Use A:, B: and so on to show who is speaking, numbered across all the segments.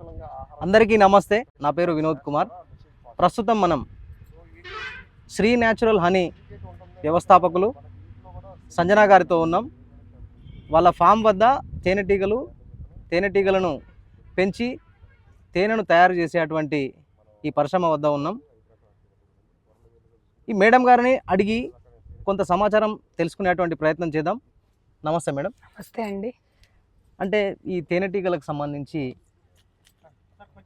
A: అందరికీ నమస్తే. నా పేరు వినోద్ కుమార్. ప్రస్తుతం మనం శ్రీ న్యాచురల్ హనీ వ్యవస్థాపకులు సంజన గారితో ఉన్నాం. వాళ్ళ ఫామ్ వద్ద తేనెటీగలు తేనెటీగలను పెంచి తేనెను తయారు చేసేటువంటి ఈ పరిశ్రమ వద్ద ఉన్నాం. ఈ మేడం గారిని అడిగి కొంత సమాచారం తెలుసుకునేటువంటి ప్రయత్నం చేద్దాం. నమస్తే మేడం.
B: నమస్తే అండి.
A: అంటే ఈ తేనెటీగలకు సంబంధించి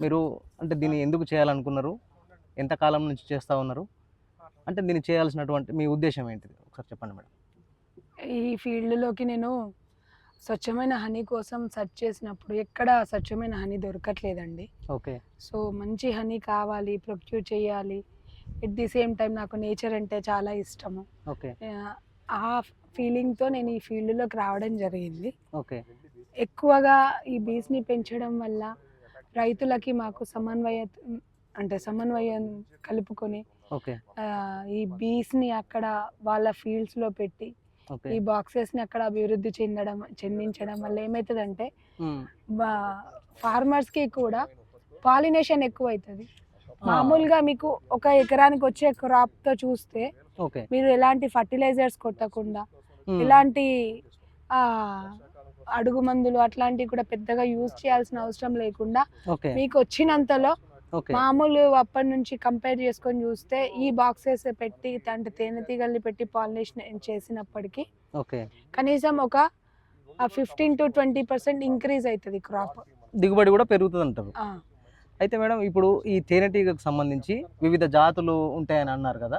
A: మీరు అంటే దీన్ని ఎందుకు చేయాలనుకున్నారు? ఎంత కాలం నుంచి చేస్తూ ఉన్నారు? అంటే దీన్ని చేయాల్సినటువంటి మీ ఉద్దేశం ఏంటిది? ఒకసారి చెప్పండి మేడం.
B: ఈ ఫీల్డ్లోకి నేను స్వచ్ఛమైన హనీ కోసం సెర్చ్ చేసినప్పుడు ఎక్కడ స్వచ్ఛమైన హనీ దొరకట్లేదండి.
A: ఓకే.
B: సో మంచి హనీ కావాలి ప్రొక్యూర్ చేయాలి. ఎట్ ది సేమ్ టైం నాకు నేచర్ అంటే చాలా ఇష్టము.
A: ఓకే.
B: ఆ, ఆ ఫీలింగ్తో నేను ఈ ఫీల్డ్లోకి రావడం జరిగింది.
A: ఓకే.
B: ఎక్కువగా ఈ బీస్ని పెంచడం వల్ల రైతులకి మాకు సమన్వయ అంటే సమన్వయం కలుపుకొని ఈ బీస్ని అక్కడ వాళ్ళ ఫీల్డ్స్లో పెట్టి
A: ఓకే
B: ఈ బాక్సెస్ని అక్కడ అభివృద్ధి చెందడం చెందించడం వల్ల ఏమవుతుందంటే
A: మ్మ్.
B: ఫార్మర్స్కి కూడా పాలినేషన్ ఎక్కువ అవుతుంది మామూలుగా మీకు ఒక ఎకరానికి వచ్చే క్రాప్తో చూస్తే
A: ఓకే
B: మీరు ఎలాంటి ఫర్టిలైజర్స్ కొట్టకుండా. ఎలాంటి అడుగు మందులు అట్లాంటివి కూడా పెద్దగా యూజ్ చేయాల్సిన అవసరం లేకుండా మీకు వచ్చినంతలో మామూలు అప్పటి నుంచి కంపేర్ చేసుకొని చూస్తే ఈ బాక్సెస్ పెట్టి అంటే తేనెటీగల్ని పెట్టి పాలినేషన్ చేసినప్పటికీ
A: ఓకే.
B: కనీసం ఒక fifteen to twenty percent increase అవుతుంది క్రాప్
A: దిగుబడి కూడా పెరుగుతుంది అంటారు అయితే మేడం ఇప్పుడు ఈ తేనెటీగకు సంబంధించి వివిధ జాతులు ఉంటాయని అన్నారు కదా.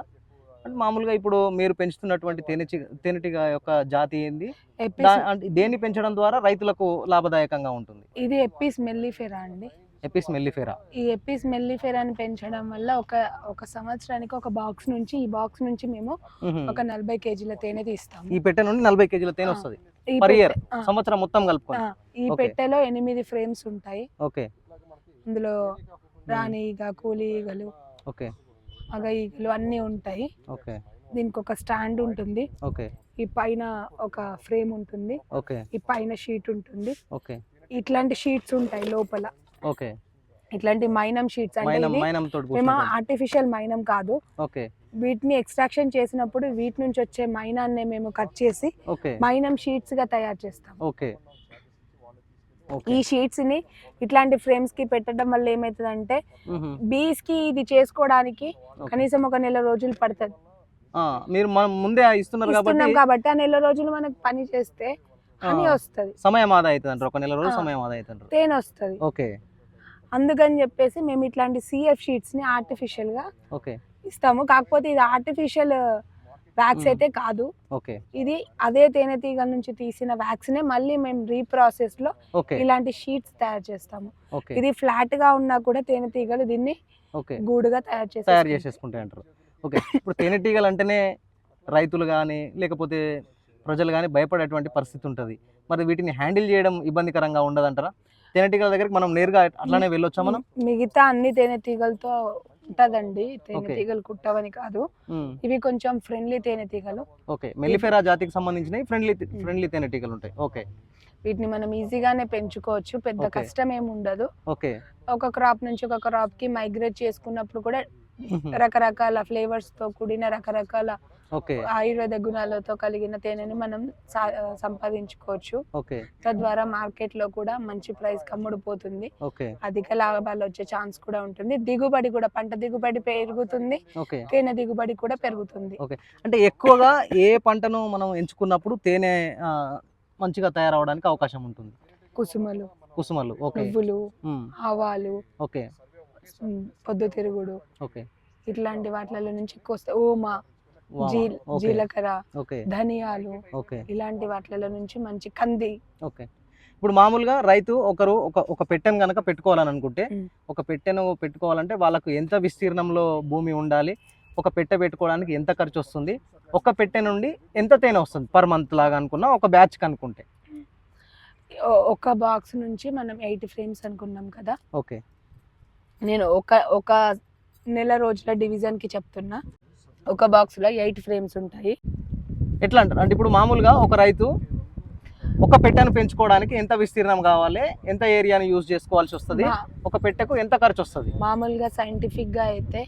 A: అంటే మామూలుగా ఇప్పుడు మీరు పెంచుతున్నటువంటి తేనెచి తేనెటీగ యొక్క జాతి ఏంది? దేన్ని పెంచడం ద్వారా రైతులకు లాభదాయకంగా ఉంటుంది?
B: ఇది ఎప్పిస్ మెల్లిఫెరా అండి?
A: Apis mellifera?
B: ఈ ఎప్పిస్ మెల్లిఫెరాని పెంచడం వల్ల ఒక ఒక సంవత్సరానికి ఒక బాక్స్ నుంచి ఈ బాక్స్ నుంచి మేము. ఒక నలభై కేజీల తేనె తీస్తాము.
A: ఈ పెట్టె నుండి నలభై కేజీల తేనె. వస్తుంది. సంవత్సరం మొత్తం కలుపుకొని?
B: ఆ, ఈ. పెట్టెలో ఎనిమిది ఫ్రేమ్స్ ఉంటాయి.
A: ఓకే.
B: అందులో రాణి ఈగ కూలి ఈగలు
A: ఓకే.
B: ఈగలు అన్నీ ఉంటాయి.
A: ఓకే.
B: దీనికి ఒక స్టాండ్ ఉంటుంది.
A: ఓకే.
B: ఈ పైన ఒక ఫ్రేమ్ ఉంటుంది.
A: ఓకే.
B: ఈ పైన షీట్ ఉంటుంది.
A: ఓకే.
B: ఇట్లాంటి షీట్స్ ఉంటాయి లోపల.
A: ఓకే.
B: ఇట్లాంటి మైనం షీట్స్ అంటే. ఆర్టిఫిషియల్ మైనం కాదు.
A: ఓకే.
B: వీటిని ఎక్స్ట్రాక్షన్ చేసినప్పుడు వీటి నుంచి వచ్చే మైనాన్ని మేము కట్ చేసి మైనం షీట్స్గా తయారు చేస్తాం
A: ఓకే.
B: ఈ షీట్స్ని ఇట్లాంటి ఫ్రేమ్స్కి పెట్టడం వల్ల ఏమవుతుందంటే
A: మ్మ్.
B: బీస్కి ఇది చేసుకోవడానికి. కనీసం ఒక నెల రోజులు పడుతుంది
A: మీరు మనం ముందే ఇస్తున్నారు
B: ఇస్తున్నాం
A: కాబట్టి
B: కాబట్టి ఆ నెల రోజులు మనకు పని చేస్తే
A: ఆ.
B: వస్తుంది
A: సమయం ఆదా అవుతుంది ఒక నెల రోజు
B: ఆ.
A: సమయం ఆదా అవుతుంది
B: తేనె వస్తుంది
A: ఓకే
B: అందుకని చెప్పేసి మేము ఇట్లాంటి సిఎఫ్ షీట్స్ని ఆర్టిఫిషియల్గా
A: ఓకే
B: ఇస్తాము కాకపోతే ఇది ఆర్టిఫిషియల్ వ్యాక్స్
A: మ్మ్.
B: అయితే కాదు.
A: ఓకే
B: ఇది అదే తేనెటీగల నుంచి తీసిన వ్యాక్స్ నే మళ్ళీ మేము
A: రీప్రాసెస్లో
B: ఇలాంటి షీట్స్ తయారు చేస్తాము. ఇది ఫ్లాట్గా ఉన్నా కూడా తేనెటీగలు దీన్ని
A: ఓకే
B: గూడుగా తయారు చేసి
A: తయారు చేసేసుకుంటాయి అంటారు. ఓకే ఇప్పుడు తేనెటీగలు అంటేనే రైతులు కానీ లేకపోతే ప్రజలు కానీ భయపడేటువంటి పరిస్థితి ఉంటుంది. మరి వీటిని హ్యాండిల్ చేయడం ఇబ్బందికరంగా ఉండదంటారా? తేనెటీగల దగ్గరికి మనం నేరుగా అట్లానే వెళ్ళొచ్చా మనం?
B: మిగతా అన్ని తేనెటీగలతో ఉంటదండి తేనెటీగలు కుట్టవని కాదు. ఇవి కొంచెం ఫ్రెండ్లీ తేనెటీగలు
A: ఓకే. మెల్లిఫెరా జాతికి సంబంధించినవి ఫ్రెండ్లీ ఫ్రెండ్లీ తేనెటీగలు ఉంటాయి. ఓకే.
B: వీటిని మనం ఈజీగానే పెంచుకోవచ్చు. పెద్ద. కష్టం ఏమి ఉండదు.
A: ఓకే.
B: ఒక క్రాప్ నుంచి ఒక క్రాప్కి మైగ్రేట్ చేసుకున్నప్పుడు కూడా. రకరకాల ఫ్లేవర్స్తో కూడిన రకరకాల ఆయుర్వేద గుణాలతో కలిగిన తేనెని మనం సంపాదించుకోవచ్చు. తద్వారా మార్కెట్లో కూడా మంచి ప్రైస్ కమ్ముడుపోతుంది. అధిక లాభాలు వచ్చే ఛాన్స్ కూడా ఉంటుంది. దిగుబడి కూడా పంట దిగుబడి పెరుగుతుంది. తేనె దిగుబడి కూడా పెరుగుతుంది.
A: అంటే ఎక్కువగా ఏ పంటను మనం ఎంచుకున్నప్పుడు తేనె మంచిగా తయారవడానికి అవకాశం ఉంటుంది?
B: కుసుమలు.
A: కుసుమలు.
B: నువ్వులు. ఆవాలు
A: ఓకే.
B: పొద్దుతిరుగుడు.
A: ఓకే.
B: ఇట్లాంటి వాటిలలో నుంచి ఎక్కువ వస్తాయి ఓమా. జీలకర్ర ధనియాలు
A: ఓకే.
B: ఇలాంటి వాటిలలో నుంచి మంచి కంది.
A: ఓకే. ఇప్పుడు మామూలుగా రైతు ఒకరు ఒక ఒక పెట్టెను కనుక పెట్టుకోవాలని అనుకుంటే. ఒక పెట్టెను పెట్టుకోవాలంటే వాళ్ళకు ఎంత విస్తీర్ణంలో భూమి ఉండాలి? ఒక పెట్టె పెట్టుకోవడానికి ఎంత ఖర్చు వస్తుంది ఒక పెట్టె నుండి ఎంత తేనె వస్తుంది పర్ మంత్ లాగా అనుకున్నా? ఒక బ్యాచ్ కనుక్కుంటే.
B: ఓ- ఒక బాక్స్ నుంచి మనం ఎయిట్ ఫ్రేమ్స్ అనుకున్నాం కదా.
A: ఓకే.
B: నేను ఒక ఒక నెల రోజుల డివిజన్కి చెప్తున్నా. ఒక బాక్స్లో ఎయిట్ ఫ్రేమ్స్ ఉంటాయి.
A: ఎట్లా అంటారు? అంటే ఇప్పుడు మామూలుగా ఒక రైతు ఒక పెట్టెను పెంచుకోవడానికి ఎంత విస్తీర్ణం కావాలి? ఎంత ఏరియాని యూజ్ చేసుకోవాల్సి వస్తుంది? ఒక పెట్టెకు ఎంత ఖర్చు వస్తుంది?
B: మామూలుగా సైంటిఫిక్గా అయితే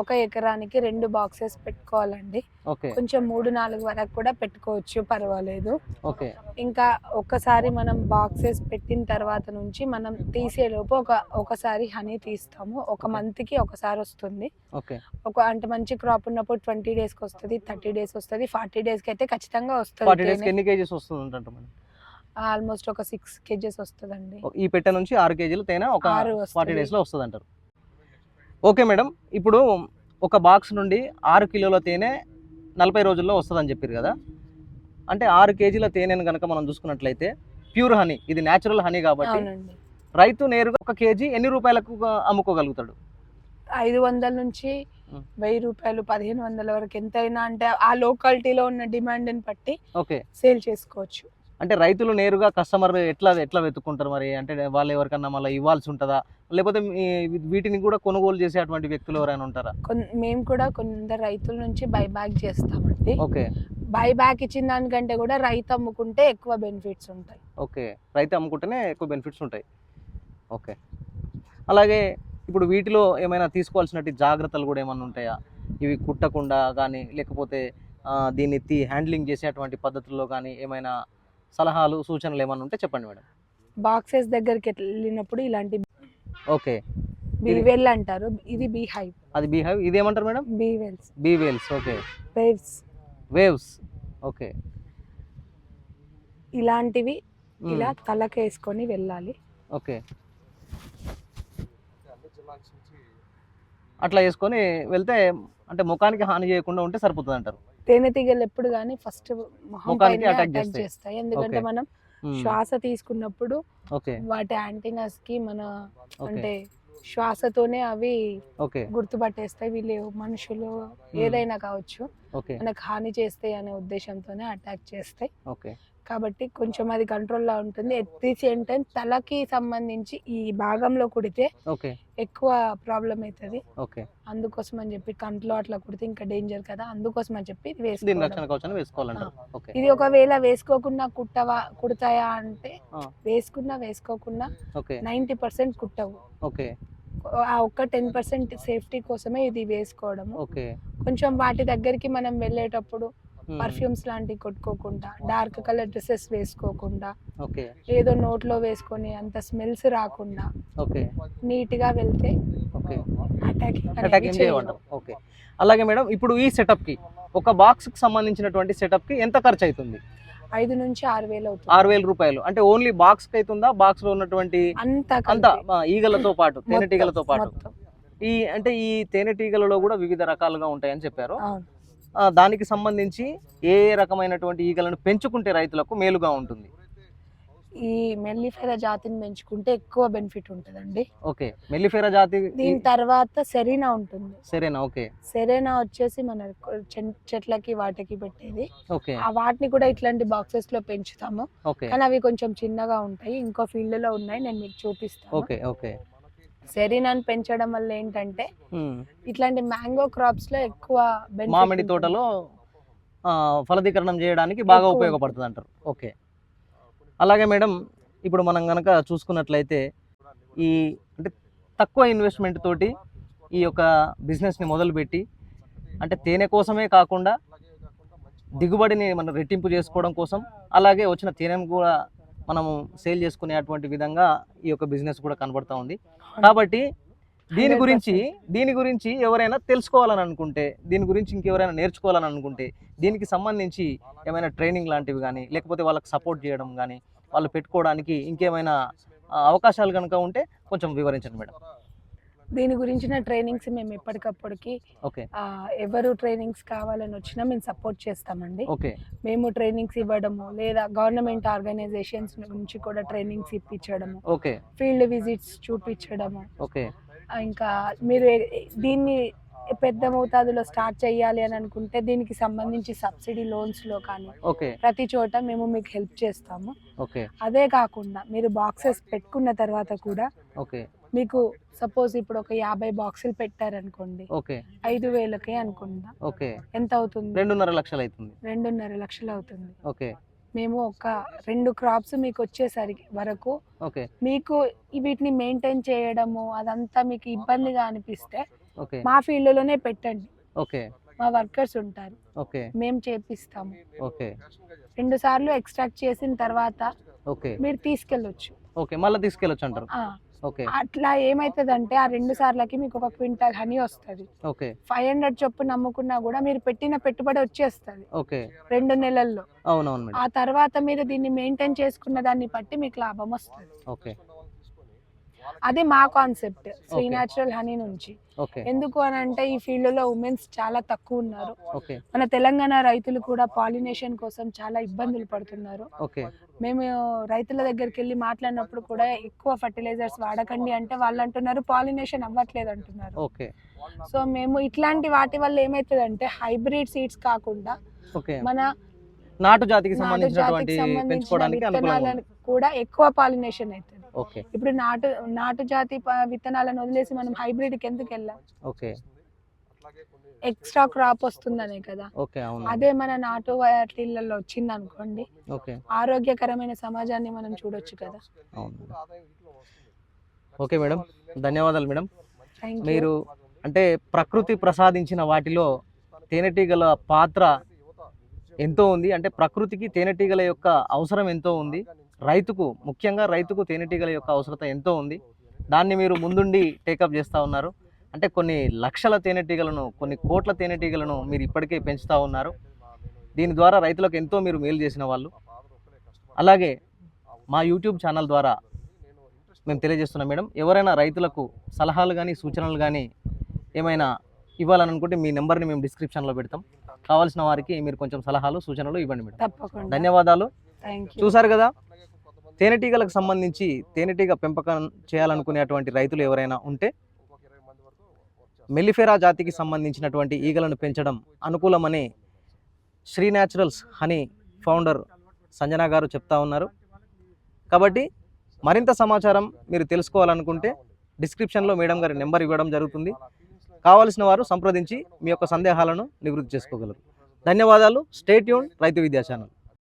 B: ఒక ఎకరానికి రెండు బాక్సెస్ పెట్టుకోవాలండి. కొంచెం మూడు నాలుగు వరకు కూడా పెట్టుకోవచ్చు పర్వాలేదు.
A: ఓకే.
B: ఇంకా ఒక్కసారి మనం బాక్సెస్ పెట్టిన తర్వాత నుంచి మనం తీసేలోపు ఒక ఒకసారి హనీ తీస్తాము. ఒక మంత్కి ఒకసారి వస్తుంది. ఒక అంటే మంచి క్రాప్ ఉన్నప్పుడు ట్వంటీ డేస్కి వస్తుంది థర్టీ డేస్ వస్తుంది ఫార్టీ డేస్కి అయితే ఖచ్చితంగా వస్తుంది ఆల్మోస్ట్ ఒక సిక్స్ కేజెస్ వస్తుందండి.
A: ఈ పెట్టె నుంచి ఆరు కేజీలు తేనె ఒక. ఫార్టీ డేస్లో వస్తుంది అంటారు ఓకే మేడం ఇప్పుడు ఒక బాక్స్ నుండి ఆరు కిలోల తేనె నలభై రోజుల్లో వస్తుందని చెప్పారు కదా. అంటే ఆరు కేజీల తేనెను కనుక మనం చూసుకున్నట్లయితే ప్యూర్ హనీ ఇది న్యాచురల్ హనీ కాబట్టి రైతు నేరుగా ఒక కేజీ ఎన్ని రూపాయలకు అమ్ముకోగలుగుతాడు?
B: ఐదు వందల నుంచి. వెయ్యి రూపాయలు పదిహేను వందల వరకు ఎంతైనా అంటే ఆ లోకాలిటీలో ఉన్న డిమాండ్ని బట్టి
A: ఓకే.
B: సేల్ చేసుకోవచ్చు.
A: అంటే రైతులు నేరుగా కస్టమర్ ఎట్లా ఎట్లా వెతుక్కుంటారు మరి? అంటే వాళ్ళు ఎవరికన్నా మళ్ళీ ఇవ్వాల్సి ఉంటుందా? లేకపోతే వీటిని కూడా కొనుగోలు చేసేటువంటి వ్యక్తులు ఎవరైనా ఉంటారా?
B: మేము కూడా కొందరు రైతుల నుంచి బై బ్యాక్ చేస్తామండి.
A: ఓకే.
B: బై బ్యాక్ ఇచ్చిన దానికంటే కూడా రైతు అమ్ముకుంటే ఎక్కువ బెనిఫిట్స్ ఉంటాయి.
A: ఓకే. రైతు అమ్ముకుంటేనే ఎక్కువ బెనిఫిట్స్ ఉంటాయి. ఓకే. అలాగే ఇప్పుడు వీటిలో ఏమైనా తీసుకోవాల్సినట్టు జాగ్రత్తలు కూడా ఏమైనా ఉంటాయా? ఇవి కుట్టకుండా కానీ లేకపోతే దీన్ని తీ హ్యాండ్లింగ్ చేసేటువంటి పద్ధతుల్లో కానీ ఏమైనా సలహాలు సూచనలు ఏమైనా ఉంటే చెప్పండి మేడం.
B: బాక్సెస్ దగ్గరికి వెళ్ళినప్పుడు ఇలాంటి
A: ఓకే.
B: బీవెల్ అంటారు. ఇది బీ హైవ్
A: అది beehive ఇదేమంటారు madam?
B: Bee veils
A: bee veils okay.
B: Waves.
A: Waves okay.
B: ఇలాంటివి. ఇలా తలకేసుకొని వెళ్ళాలి.
A: ఓకే. అట్లా వేసుకొని వెళ్తే అంటే ముఖానికి హాని చేయకుండా ఉంటే సరిపోతుంది అంటారు
B: తేనెటీగలు ఎప్పుడు కానీ ఫస్ట్ మొహం పైన అటాక్
A: చేస్తాయి.
B: ఎందుకంటే. మనం
A: మ్మ్.
B: శ్వాస తీసుకున్నప్పుడు వాటి యాంటీనాస్కి మన అంటే శ్వాసతోనే అవి గుర్తుపట్టేస్తాయి. వీళ్ళు మనుషులు ఏదైనా కావచ్చు మనకు హాని చేస్తాయి అనే ఉద్దేశంతోనే అటాక్ చేస్తాయి. కాబట్టి కొంచెం అది కంట్రోల్లో ఉంటుంది. ఎట్ ది సేమ్ టైం తలకి సంబంధించి ఈ భాగంలో కుడితే
A: ఓకే.
B: ఎక్కువ ప్రాబ్లం అవుతుంది.
A: ఓకే.
B: అందుకోసం అని చెప్పి కంట్లో అట్లా కుడితే ఇంకా డేంజర్ కదా. అందుకోసం అని చెప్పి ఇది వేసుకోవడం ఒకవేళ వేసుకోకుండా కుట్టవా కుడతాయా అంటే. వేసుకున్నా వేసుకోకుండా
A: ఓకే.
B: నైంటీ పర్సెంట్ కుట్టవు.
A: ఓకే.
B: ఆ ఒక్క టెన్ పర్సెంట్ సేఫ్టీ కోసమే ఇది వేసుకోవడము.
A: ఓకే.
B: కొంచెం వాటి దగ్గరికి మనం వెళ్ళేటప్పుడు. పర్ఫ్యూమ్స్ లాంటివి కొట్టుకోకుండా డార్క్ కలర్ డ్రెస్సెస్ వేసుకోకుండా
A: ఓకే
B: ఏదో నోట్లో వేసుకొని అంత స్మెల్స్ రాకుండా
A: ఓకే
B: నీట్గా వెళ్తే
A: ఓకే అలాగే మేడం ఇప్పుడు ఈ సెటప్కి ఒక బాక్స్కి సంబంధించినటువంటి సెటప్కి ఎంత ఖర్చు అవుతుంది
B: ఐదు నుంచి ఆరు వేలు అవుతుంది.
A: ఆరు వేల రూపాయలు. అంటే ఓన్లీ బాక్స్కి అవుతుందా బాక్స్లో ఉన్నటువంటి
B: అంత
A: అంత ఈగలతో పాటు తేనెటీగలతో పాటు. ఈ అంటే ఈ తేనెటీగలలో కూడా వివిధ రకాలుగా ఉంటాయని చెప్పారు. దానికి సంబంధించి ఏ రకమైనటువంటి ఈగలను పెంచుకుంటే రైతులకు మేలుగా ఉంటుంది?
B: ఈ మెల్లిఫెర జాతిని పెంచుకుంటే ఎక్కువ బెనిఫిట్ ఉంటుందండి.
A: ఓకే. మెల్లిఫేరా జాతి
B: దీని తర్వాత సెరీనా ఉంటుంది.
A: సరేనా ఓకే.
B: సెరీనా వచ్చేసి మన చెట్లకి వాటికి పెట్టేది.
A: ఓకే.
B: ఆ వాటిని కూడా ఇట్లాంటి బాక్సెస్లో పెంచుతాము. కానీ అవి కొంచెం చిన్నగా ఉంటాయి ఇంకో ఫీల్డ్లో ఉన్నాయి నేను మీకు చూపిస్తాను.
A: Okay okay.
B: సెరీనాని పెంచడం వల్ల ఏంటంటే. ఇట్లాంటి మ్యాంగో క్రాప్స్లో ఎక్కువ
A: మామిడి. తోటలో ఫలదీకరణం చేయడానికి బాగా ఉపయోగపడుతుంది అంటారు ఓకే అలాగే మేడం ఇప్పుడు మనం కనుక చూసుకున్నట్లయితే ఈ అంటే తక్కువ ఇన్వెస్ట్మెంట్ తోటి ఈ యొక్క బిజినెస్ని మొదలుపెట్టి అంటే తేనె కోసమే కాకుండా దిగుబడిని మనం రెట్టింపు చేసుకోవడం కోసం అలాగే వచ్చిన తేనెను కూడా మనము సేల్ చేసుకునేటువంటి విధంగా ఈ యొక్క బిజినెస్ కూడా కనబడతా ఉంది. కాబట్టి దీని
B: 100%.
A: గురించి దీని గురించి ఎవరైనా తెలుసుకోవాలని అనుకుంటే దీని గురించి ఇంకెవరైనా నేర్చుకోవాలని అనుకుంటే దీనికి సంబంధించి ఏమైనా ట్రైనింగ్ లాంటివి కానీ లేకపోతే వాళ్ళకి సపోర్ట్ చేయడం కానీ వాళ్ళు పెట్టుకోవడానికి ఇంకేమైనా అవకాశాలు కనుక ఉంటే కొంచెం వివరించండి మేడం.
B: దీని గురించిన ట్రైనింగ్స్ మేము ఎప్పటికప్పటికి ఎవరు ట్రైనింగ్స్ కావాలని వచ్చినా మేము సపోర్ట్ చేస్తామండి. మేము ట్రైనింగ్స్ ఇవ్వడము లేదా గవర్నమెంట్ ఆర్గనైజేషన్స్ నుంచి కూడా ట్రైనింగ్స్ ఇప్పించడము ఫీల్డ్ విజిట్స్ చూపించడము. ఇంకా మీరు దీన్ని పెద్ద మోతాదులో స్టార్ట్ చేయాలి అని అనుకుంటే దీనికి సంబంధించి సబ్సిడీ లోన్స్లో కానీ
A: ఓకే.
B: ప్రతి చోట మేము మీకు హెల్ప్ చేస్తాము.
A: ఓకే.
B: అదే కాకుండా మీరు బాక్సెస్ పెట్టుకున్న తర్వాత కూడా
A: ఓకే.
B: మీకు సపోజ్ ఇప్పుడు ఒక యాభై బాక్సులు పెట్టారనుకోండి.
A: ఓకే.
B: ఐదు వేలకే అనుకుందాం
A: ఓకే.
B: ఎంత అవుతుంది?
A: రెండున్నర లక్షలు అవుతుంది.
B: రెండున్నర లక్షలు అవుతుంది.
A: ఓకే.
B: మేము ఒక రెండు క్రాప్స్ మీకు వచ్చేసరికి వరకు
A: ఓకే.
B: మీకు వీటిని మెయింటైన్ చేయడము అదంతా మీకు ఇబ్బందిగా అనిపిస్తే
A: ఓకే.
B: మా ఫీల్డ్లోనే పెట్టండి.
A: ఓకే.
B: మా వర్కర్స్ ఉంటారు.
A: ఓకే.
B: మేము చేపిస్తాము.
A: ఓకే.
B: రెండు సార్లు ఎక్స్ట్రాక్ట్ చేసిన తర్వాత
A: ఓకే.
B: మీరు తీసుకెళ్ళొచ్చు.
A: ఓకే. మళ్ళీ తీసుకెళ్ళొచ్చు అంటారు.
B: అట్లా ఏమైతుందంటే ఆ రెండు సార్లకి మీకు ఒక క్వింటాల్ హనీ వస్తుంది. ఫైవ్ హండ్రెడ్ చొప్పు నమ్ముకున్నా కూడా మీరు పెట్టిన పెట్టుబడి వచ్చేస్తుంది. రెండు నెలల్లో. ఆ తర్వాత మీరు దీన్ని మెయింటైన్ చేసుకున్న దాన్ని బట్టి మీకు లాభం వస్తుంది.
A: ఓకే.
B: అదే మా కాన్సెప్ట్ శ్రీ న్యాచురల్ హనీ నుంచి. ఎందుకు అని అంటే ఈ ఫీల్డ్లో ఉమెన్స్ చాలా తక్కువ ఉన్నారు. మన తెలంగాణ రైతులు కూడా పాలినేషన్ కోసం చాలా ఇబ్బందులు పడుతున్నారు. మేము రైతుల దగ్గరికి వెళ్ళి మాట్లాడినప్పుడు కూడా ఎక్కువ ఫర్టిలైజర్స్ వాడకండి అంటే వాళ్ళు అంటున్నారు పాలినేషన్ అవ్వట్లేదు అంటున్నారు. సో మేము ఇట్లాంటి వాటి వల్ల ఏమవుతుందంటే హైబ్రిడ్ సీడ్స్ కాకుండా మన
A: నాటు జాతికి
B: నాటు
A: సంబంధించినటువంటి పెంచుకోవడానికి
B: కూడా ఎక్కువ పాలినేషన్ అవుతుంది.
A: ఓకే.
B: ఇప్పుడు నాటు నాటు జాతి విత్తనాలను వదిలేసి మనం హైబ్రిడ్కి ఎందుకు వెళ్ళాం.
A: ఓకే.
B: ఎక్స్ట్రా క్రాప్ వస్తుందనే కదా. అదే మన నాటు వాటిలలో వచ్చింది అనుకోండి
A: ఓకే.
B: ఆరోగ్యకరమైన సమాజాన్ని మనం చూడొచ్చు కదా.
A: Okay madam. ధన్యవాదాలు మేడం. మీరు అంటే ప్రకృతి ప్రసాదించిన వాటిలో తేనెటీగల పాత్ర ఎంతో ఉంది. అంటే ప్రకృతికి తేనెటీగల యొక్క అవసరం ఎంతో ఉంది. రైతుకు ముఖ్యంగా రైతుకు తేనెటీగల యొక్క అవసరత ఎంతో ఉంది. దాన్ని మీరు ముందుండి టేకప్ చేస్తూ ఉన్నారు. అంటే కొన్ని లక్షల తేనెటీగలను కొన్ని కోట్ల తేనెటీగలను మీరు ఇప్పటికే పెంచుతూ ఉన్నారు. దీని ద్వారా రైతులకు ఎంతో మీరు మేలు చేసిన వాళ్ళు. అలాగే మా యూట్యూబ్ ఛానల్ ద్వారా మేము తెలియజేస్తున్నాం మేడం. ఎవరైనా రైతులకు సలహాలు కానీ సూచనలు కానీ ఏమైనా ఇవ్వాలని అనుకుంటే మీ నెంబర్ని మేము డిస్క్రిప్షన్లో పెడతాం. కావాల్సిన వారికి మీరు కొంచెం సలహాలు సూచనలు ఇవ్వండి మేడం. ధన్యవాదాలు. చూసారు కదా? తేనెటీగలకు సంబంధించి తేనెటీగ పెంపకం చేయాలనుకునేటువంటి రైతులు ఎవరైనా ఉంటే మెల్లిఫెరా జాతికి సంబంధించినటువంటి ఈగలను పెంచడం అనుకూలమని Sri naturals honey founder Sanjana గారు చెప్తా ఉన్నారు. కాబట్టి మరింత సమాచారం మీరు తెలుసుకోవాలనుకుంటే డిస్క్రిప్షన్లో మేడం గారి నెంబర్ ఇవ్వడం జరుగుతుంది. కావాల్సిన వారు సంప్రదించి మీ యొక్క సందేహాలను నివృత్తి చేసుకోగలరు. ధన్యవాదాలు. స్టేట్ యూన్ రైతు విద్యా ఛానల్.